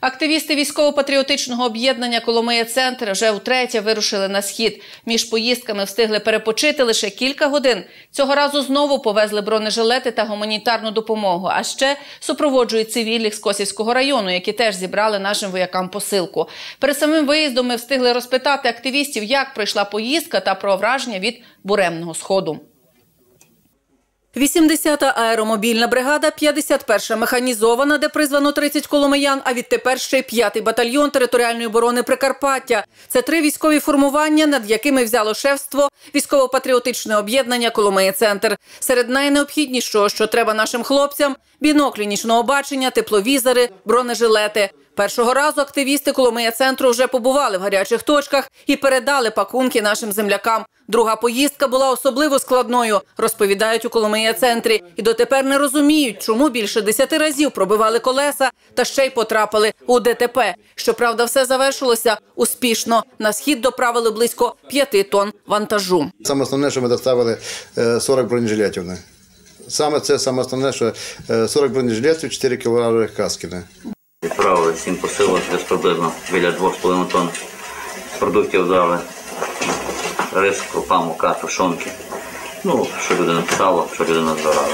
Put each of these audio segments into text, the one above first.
Активісти військово-патріотичного об'єднання Коломия Центр вже втретє вирушили на схід. Між поїздками встигли перепочити лише кілька годин. Цього разу знову повезли бронежилети та гуманітарну допомогу. А ще супроводжують цивільних з Косівського району, які теж зібрали нашим воякам посилку. Перед самим виїздом ми встигли розпитати активістів, як пройшла поїздка та про враження від буремного сходу. 80-та аеромобільна бригада, 51-ша механізована, де призвано 30 коломиян, а відтепер ще й 5-й батальйон територіальної оборони Прикарпаття. Це три військові формування, над якими взяло шефство військово-патріотичне об'єднання Коломиї Центр. Серед найнеобхіднішого, що треба нашим хлопцям – біноклі нічного бачення, тепловізори, бронежилети. Першого разу активісти Коломия центру вже побували в гарячих точках і передали пакунки нашим землякам. Друга поїздка була особливо складною, розповідають у Коломия центрі. І дотепер не розуміють, чому більше десяти разів пробивали колеса та ще й потрапили у ДТП. Щоправда, все завершилося успішно. На схід доправили близько п'яти тонн вантажу. Саме основне, що ми доставили е, 40 бронежилетів. Саме це саме основне, що е, 40 бронежилетів, 4 кг каски. Відправили сім посилок, десь приблизно біля 2,5 тонн продуктів дали. Рис, крупа, мука, тушонки. Ну, що люди написали, що люди назбирали.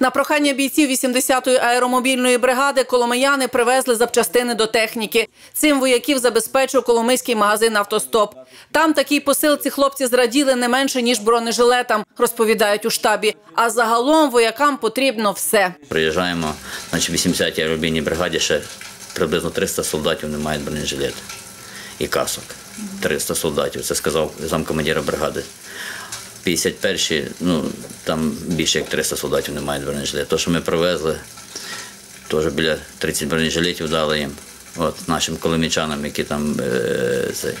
На прохання бійців 80-ї аеромобільної бригади коломияни привезли запчастини до техніки. Цим вояків забезпечив коломийський магазин «Автостоп». Там такій посилці хлопці зраділи не менше, ніж бронежилетам, розповідають у штабі. А загалом воякам потрібно все. Приїжджаємо, значить, 80-й аеробійній бригаді ще приблизно 300 солдатів не мають бронежилет і касок. 300 солдатів, це сказав замкомандира бригади. 51-й, ну, там більше як 300 солдатів не мають бронежилет. То, що ми привезли, теж біля 30 бронежилетів дали їм, от, нашим коломічанам, які там е, це,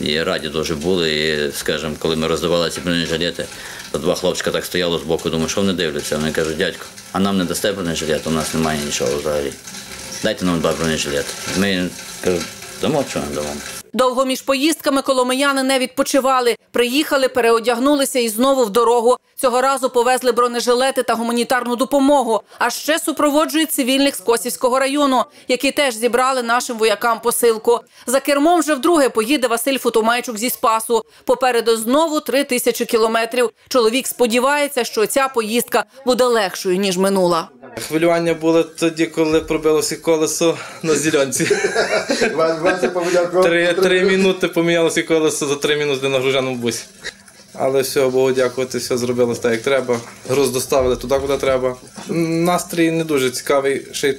і раді дуже були. І, скажімо, коли ми роздавали ці бронежилети, то два хлопчика так стояло з боку, думаю, що вони дивляться. Вони кажуть, дядько, а нам не дасте бронежилет, у нас немає нічого взагалі. Дайте нам два бронежилети. Ми кажуть, дамо, чого не дамо. Довго між поїздками коломияни не відпочивали. Приїхали, переодягнулися і знову в дорогу. Цього разу повезли бронежилети та гуманітарну допомогу. А ще супроводжують цивільних з Косівського району, які теж зібрали нашим воякам посилку. За кермом вже вдруге поїде Василь Футумайчук зі Спасу. Попереду знову три тисячі кілометрів. Чоловік сподівається, що ця поїздка буде легшою, ніж минула. Хвилювання було тоді, коли пробилося колесо на зеленці. Три, три минути помінялося колесо за три минути на гружаному бусі. Але все, Богу дякувати, все зробилось так, як треба. Груз доставили туди, куди треба. Настрій не дуже цікавий, ще й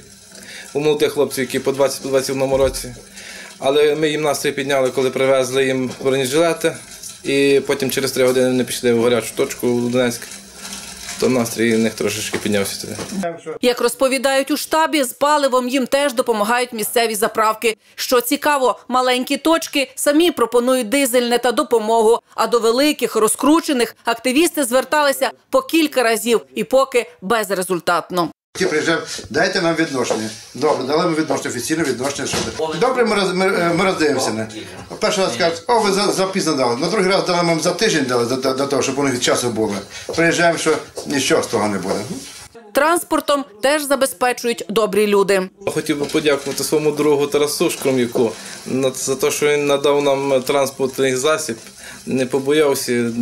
у молодих хлопців, які по 20-21 році. Але ми їм настрій підняли, коли привезли їм бронежилети. І потім через три години вони пішли в гарячу точку у Донецьк. То настрій них трошечки піднявся туди. Як розповідають у штабі, з паливом їм теж допомагають місцеві заправки. Що цікаво, маленькі точки самі пропонують дизельне та допомогу. А до великих розкручених активісти зверталися по кілька разів і поки безрезультатно. Ті приїжджав, дайте нам відношення. Добре, дали ми відношення, офіційне відношення. Що... Добре, ми, роз, ми, е, ми роздивимося. Не? Перший раз кажуть, о, ви за, запізно дали. На другий раз дали нам за тиждень дали, до, до, до того, щоб у них часу було. Приїжджаємо, що нічого з того не буде. Транспортом теж забезпечують добрі люди. Хотів би подякувати своєму другу Тарасу Шкром'яку за те, що він надав нам транспортний засіб. Не побоявся.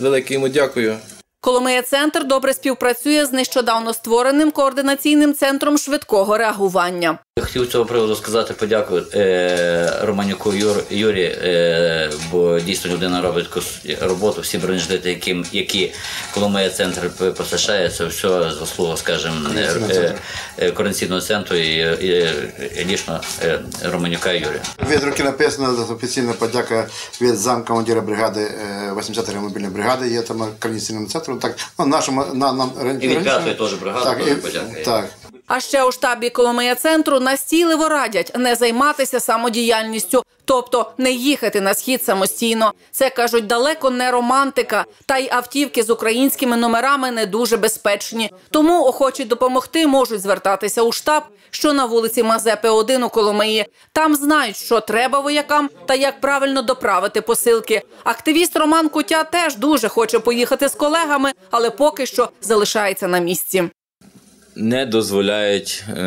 Велике йому дякую. Коломия центр добре співпрацює з нещодавно створеним координаційним центром швидкого реагування. Я хотів з цього приводу сказати подяку е, Романюку Юр, Юрі, е, бо дійсно людина робить кос- роботу, всі бронежилети, які, які Коломия центр постачає, це все заслуга, скажімо, е, е, е, координаційного центру і, і, і лічно е, Романюка Юрія. Від руки написано офіційна подяка від замкомандира бригади е, 80-ї мобільної бригади, є там координаційному центру. Так, ну, нашому, на, нам, І від п'ятої теж бригади так, теж подяка. Так. А ще у штабі Коломия центру настійливо радять не займатися самодіяльністю, тобто не їхати на схід самостійно. Це кажуть далеко не романтика, та й автівки з українськими номерами не дуже безпечні. Тому охочі допомогти можуть звертатися у штаб, що на вулиці Мазепи 1 у Коломиї. Там знають, що треба воякам та як правильно доправити посилки. Активіст Роман Кутя теж дуже хоче поїхати з колегами, але поки що залишається на місці. Не дозволяють е,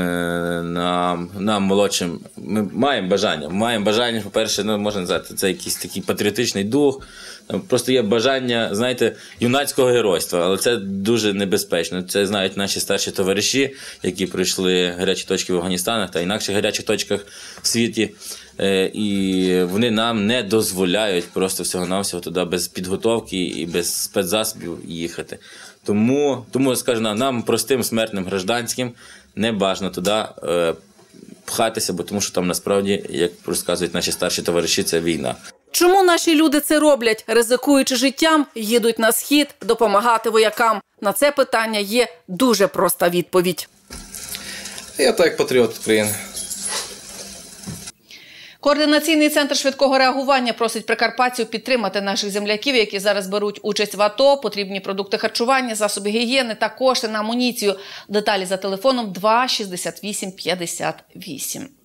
нам, нам молодшим. Ми маємо бажання. Маємо бажання, по-перше, ну, можна назвати, це якийсь такий патріотичний дух. Просто є бажання, знаєте, юнацького геройства, але це дуже небезпечно. Це знають наші старші товариші, які пройшли гарячі точки в Афганістанах та інакших гарячих точках в світі. Е, І вони нам не дозволяють просто всього-навсього туди без підготовки і без спецзасобів їхати. Тому, тому скажу, нам, нам, простим смертним гражданським, не бажано туди е, пхатися, бо тому що там насправді, як розказують наші старші товариші, це війна. Чому наші люди це роблять, ризикуючи життям, їдуть на схід допомагати воякам? На це питання є дуже проста відповідь. Я так патріот України. Координаційний центр швидкого реагування просить прикарпатців підтримати наших земляків, які зараз беруть участь в АТО. Потрібні продукти харчування, засоби гігієни та кошти на амуніцію. Деталі за телефоном 2 68 58.